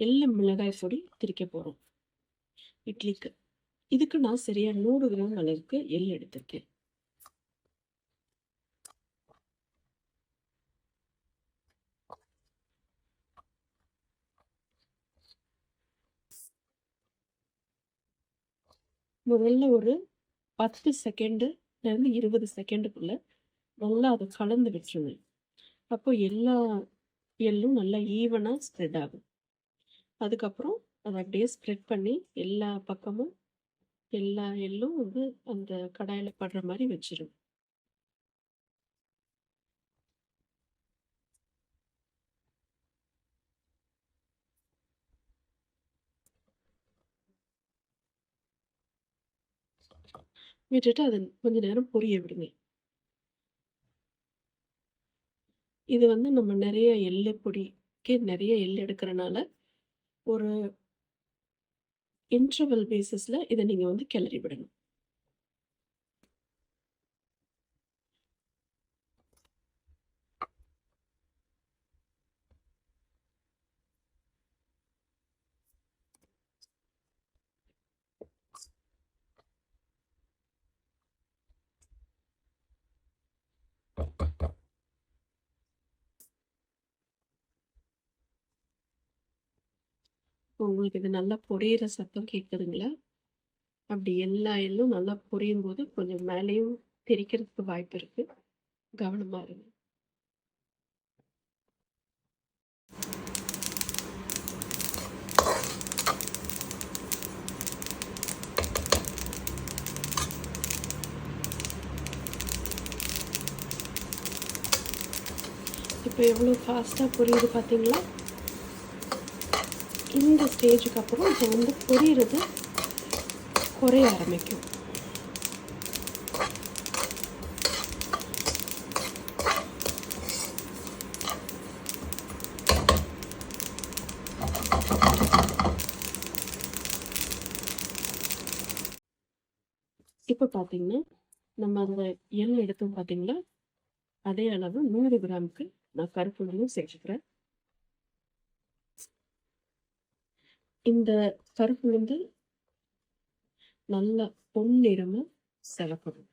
எள்ளு மிளகாய் பொடி திரிக்க போகிறோம் இட்லிக்கு. இதுக்கு நான் சரியா நூறு கிராம் அளவுக்கு எள் எடுத்திருக்கேன். முதல்ல ஒரு பத்து செகண்டுலேருந்து இருபது செகண்டுக்குள்ள நல்லா அதை கலந்து விட்டுருங்க. அப்போ எல்லா எள்ளும் நல்லா ஈவனாக ஸ்ப்ரெட் ஆகும். அதுக்கப்புறம் அதை அப்படியே ஸ்ப்ரெட் பண்ணி எல்லா பக்கமும் எல்லா எள்ளும் வந்து அந்த கடாயில் படுற மாதிரி வச்சிருங்க. விட்டுட்டு அதை கொஞ்ச நேரம் பொரிய விடுங்க. இது வந்து நம்ம நிறைய எள்ளு பொடிக்கு நிறைய எள் எடுக்கிறனால ஒரு இன்டர்வல் பேசிஸில் இதை நீங்கள் வந்து கிளறி விடணும் உங்களுக்கு இது நல்லா பொரியிற சத்தம் கேட்குதுங்களா? அப்படி எல்லா எல்லும் நல்லா பொரியும் போது கொஞ்சம் மேலேயும் தெரிக்கிறதுக்கு வாய்ப்பு இருக்கு. கவனமா இருங்க. இப்போ எவ்வளோ ஃபாஸ்ட்டாக புரியுது பார்த்தீங்களா? இந்த ஸ்டேஜுக்கு அப்புறம் இப்போ வந்து பொரியிறது குறைய ஆரம்பிக்கும். இப்போ பார்த்தீங்கன்னா நம்ம அந்த எண்ணெய் எடுத்தோம் பார்த்தீங்கன்னா அதே அளவு நூறு கிராமுக்கு நான் கருப்பு சேர்த்துக்கிறேன். இந்த கருப்பு வந்து நல்லா பொன்னிறமாக செலப்படும்.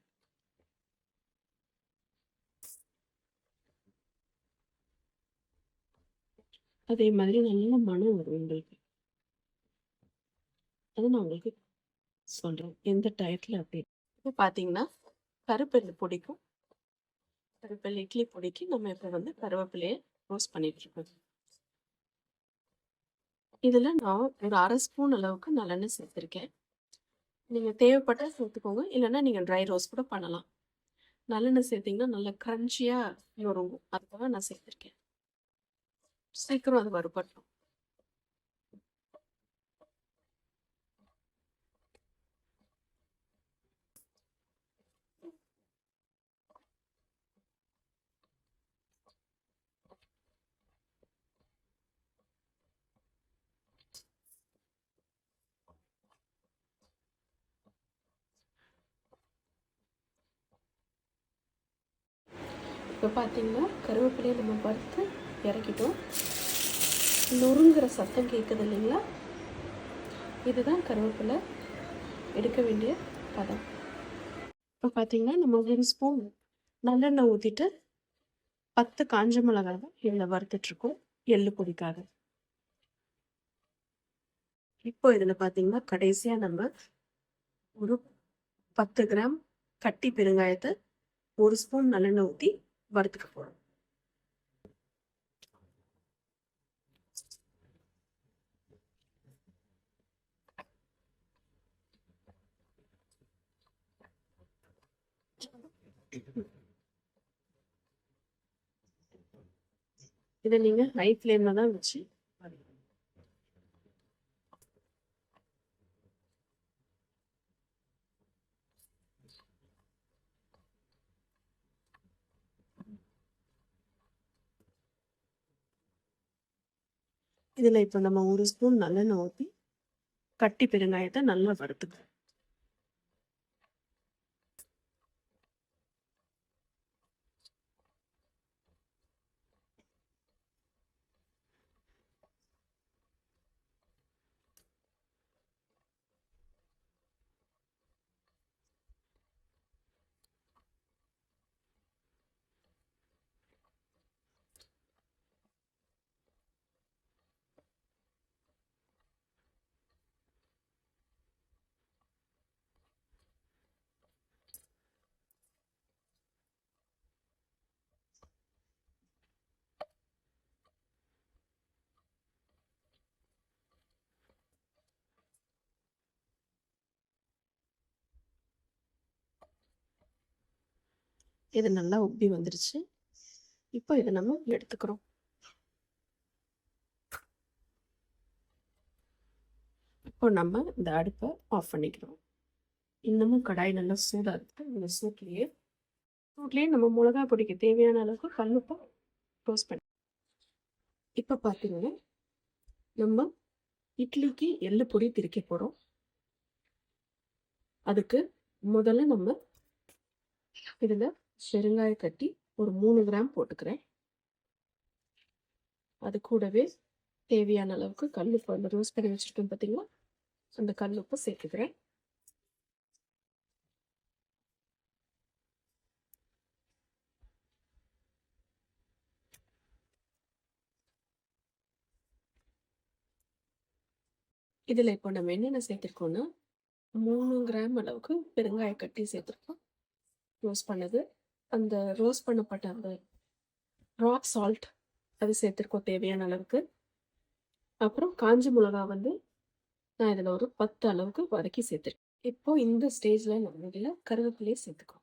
அதே மாதிரி நல்ல மனம் வரும் உங்களுக்கு. அது நான் உங்களுக்கு சொல்கிறேன் எந்த டயத்துல அப்படி இப்போ பார்த்தீங்கன்னா கருப்பெல்லு பொடிக்கும் கருப்பெல்லு இட்லி பொடிக்கு நம்ம இப்போ வந்து கருவேப்பிலையை ரோஸ்ட் பண்ணிட்டு இருக்கோம். இதில் நான் ஒரு அரை ஸ்பூன் அளவுக்கு நல்லெண்ணெய் சேர்த்துருக்கேன். நீங்கள் தேவைப்பட்டால் சேர்த்துக்கோங்க. இல்லைன்னா நீங்கள் ட்ரை ரோஸ் கூட பண்ணலாம். நல்லெண்ணெய் சேர்த்திங்கன்னா நல்லா க்ரன்ச்சியாக நொறுங்கும் அதுக்காக நான் சேர்த்துருக்கேன். சீக்கிரம் அது வறுபட்டோம் இப்போ பார்த்தீங்கன்னா கருவேப்பிலையை நம்ம வறுத்து இறக்கிட்டோம். நொறுங்கிற சத்தம் கேட்குது இல்லைங்களா? இதுதான் கருவேப்பிலை. எடுக்க வேண்டிய பதம். இப்போ பார்த்தீங்கன்னா நம்ம ஒரு ஸ்பூன் நல்லெண்ணெய் ஊற்றிட்டு பத்து காஞ்ச மிளகாவை இதில் வறுத்துட்ருக்கோம். எள்ளு பொடிக்காக. இப்போ இதில் பார்த்தீங்கன்னா கடைசியாக நம்ம ஒரு பத்து கிராம் கட்டி பெருங்காயத்தை ஒரு ஸ்பூன் நல்லெண்ணெய் ஊற்றி வறுத்துக்க போகிறோம் இதை நீங்க ஹை ஃப்ளேம்ல தான் வச்சு இதில் இப்போ நம்ம ஒரு ஸ்பூன் நல்லெண்ணெய் ஊற்றி கட்டி பெருங்காயத்தை நல்லா வறுத்துக்கணும் இது நல்லா உப்பி வந்துருச்சு. இப்போ இதை நம்ம எடுத்துக்கிறோம். இப்போ நம்ம இந்த அடுப்பை ஆஃப் பண்ணிக்கிறோம். இன்னமும் கடாய் நல்லா சூடாக இருக்கு. இந்த சூட்லேயே சூட்லேயே நம்ம மிளகா பொடிக்கு தேவையான அளவுக்கு கல்லுப்பை டோஸ்ட் பண்ணி இப்போ பார்த்தீங்கன்னா நம்ம இட்லிக்கு எள்ளு பொடி திரிக்க போகிறோம் அதுக்கு முதல்ல நம்ம இதில் பெருங்காய கட்டி ஒரு மூணு கிராம் போட்டுக்கிறேன். அது கூடவே தேவையான அளவுக்கு கல்லுப்பு அந்த ரோஸ் பண்ணி வச்சுருக்கோம் பார்த்தீங்களா அந்த கல்லுப்பு சேர்த்துக்கிறேன். இதில் இப்போ நம்ம என்னென்ன சேர்த்துருக்கோம்னா மூணு கிராம் அளவுக்கு பெருங்காய கட்டி சேர்த்துருக்கோம். ரோஸ் பண்ணது. அந்த ரோஸ் பண்ணப்பட்ட அந்த ராக் சால்ட் அது சேர்த்துருக்கோம் தேவையான அளவுக்கு. அப்புறம் காஞ்சி மிளகா வந்து நான் இதில் ஒரு பத்து அளவுக்கு வதக்கி சேர்த்துருக்கேன். இப்போ இந்த ஸ்டேஜில் நம்ம இதில் கருவேப்பிலையே சேர்த்துக்கோ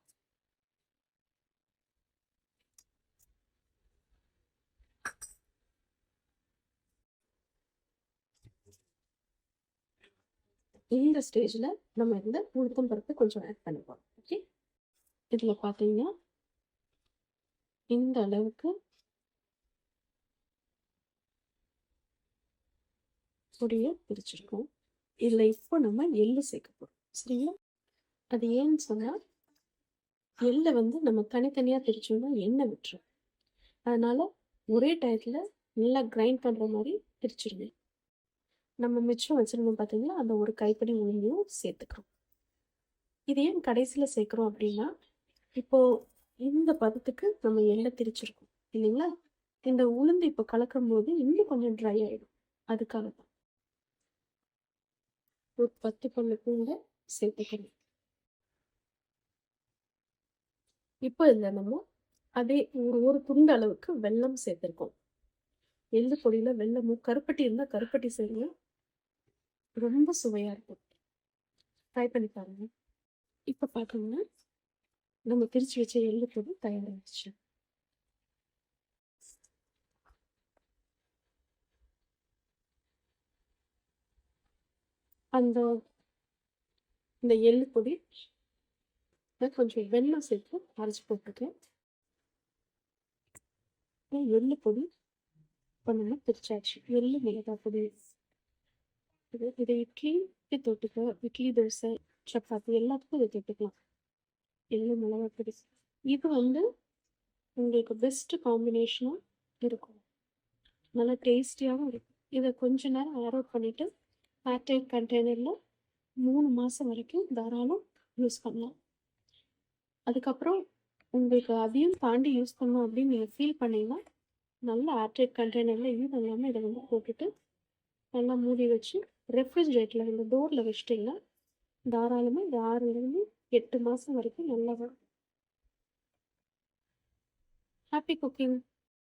இந்த ஸ்டேஜில் நம்ம இந்த உளுத்தம் பருப்பு கொஞ்சம் ஆட் பண்ணுவோம் ஓகே இதில் பார்த்தீங்கன்னா இந்த அளவுக்கு பொடியை பிரிச்சிருக்கோம். இதில் இப்போ நம்ம எள்ளு சேர்க்க போகிறோம் சரிங்களா? அது ஏன்னு சொன்னால் எள்ளை வந்து நம்ம தனித்தனியாக திரிச்சோம்னா எண்ணெய் விட்டுரும். அதனால் ஒரே டயத்தில் நல்லா கிரைண்ட் பண்ணுற மாதிரி பிரிச்சிருங்க. நம்ம மிச்சம் வச்சுருந்தோம் பார்த்தீங்கன்னா அந்த ஒரு கைப்படி உளுந்தையும் சேர்த்துக்கிறோம். இது ஏன் கடைசியில் சேர்க்குறோம் அப்படின்னா இப்போது இந்த பதத்துக்கு நம்ம எண்ணெய் திரிச்சிருக்கோம் இல்லைங்களா? இந்த உளுந்து இப்போ கலக்கும் போது இன்னும் கொஞ்சம் ட்ரை ஆகிடும் அதுக்காக தான் ஒரு பத்து பல்லு பூண்டை சேர்த்துக்கணும். இப்போ இதில் நம்ம அதே ஒரு ஒரு துண்டு அளவுக்கு வெல்லம் சேர்த்துருக்கோம். எள்ளு பொடியில் வெள்ளமும் கருப்பட்டி இருந்தால் கருப்பட்டி சேருங்க ரொம்ப சுவையாக இருக்கும். ட்ரை பண்ணி பாருங்க. இப்போ பார்த்தோம்னா நம்ம பிரித்து வச்ச எள்ளு பொடி தயாராகிடுச்சு அந்த இந்த எள்ளு பொடி கொஞ்சம் வெள்ளம் சேர்த்து அரைச்சி போட்டுருக்கேன் எள்ளு பொடி பண்ணணும் பிரிச்சாச்சு. எள்ளு மிளகாய் பொடி. இது இதை இட்லி தொட்டுக்க இட்லி தோசை சப்பாத்தி எல்லாத்துக்கும் இதை தொட்டுக்கலாம். எள்ளு மிளகாய் பொடி இது வந்து உங்களுக்கு பெஸ்ட்டு காம்பினேஷனாக இருக்கும். நல்லா டேஸ்டியாகவும் இருக்கும். இதை கொஞ்ச நேரம் ஏர் அவுட் பண்ணிவிட்டு ஏர்டைட் கண்டெய்னரில் மூணு மாதம் வரைக்கும் தாராளம் யூஸ் பண்ணலாம். அதுக்கப்புறம் உங்களுக்கு அதையும் தாண்டி யூஸ் பண்ணணும் அப்படின்னு நீங்கள் ஃபீல் பண்ணிங்கன்னா நல்ல ஏர்டைட் கண்டெய்னரில் இது இல்லாமல் இதை வந்து போட்டுட்டு நல்லா மூடி வச்சு ரெஃப்ரிஜிரேட்டரில் இந்த டோரில் வச்சிட்டிங்கன்னா தாராளமாக இது ஆறுலேருந்து எட்டு மாதம் வரைக்கும் நல்லா ஹாப்பி குக்கிங்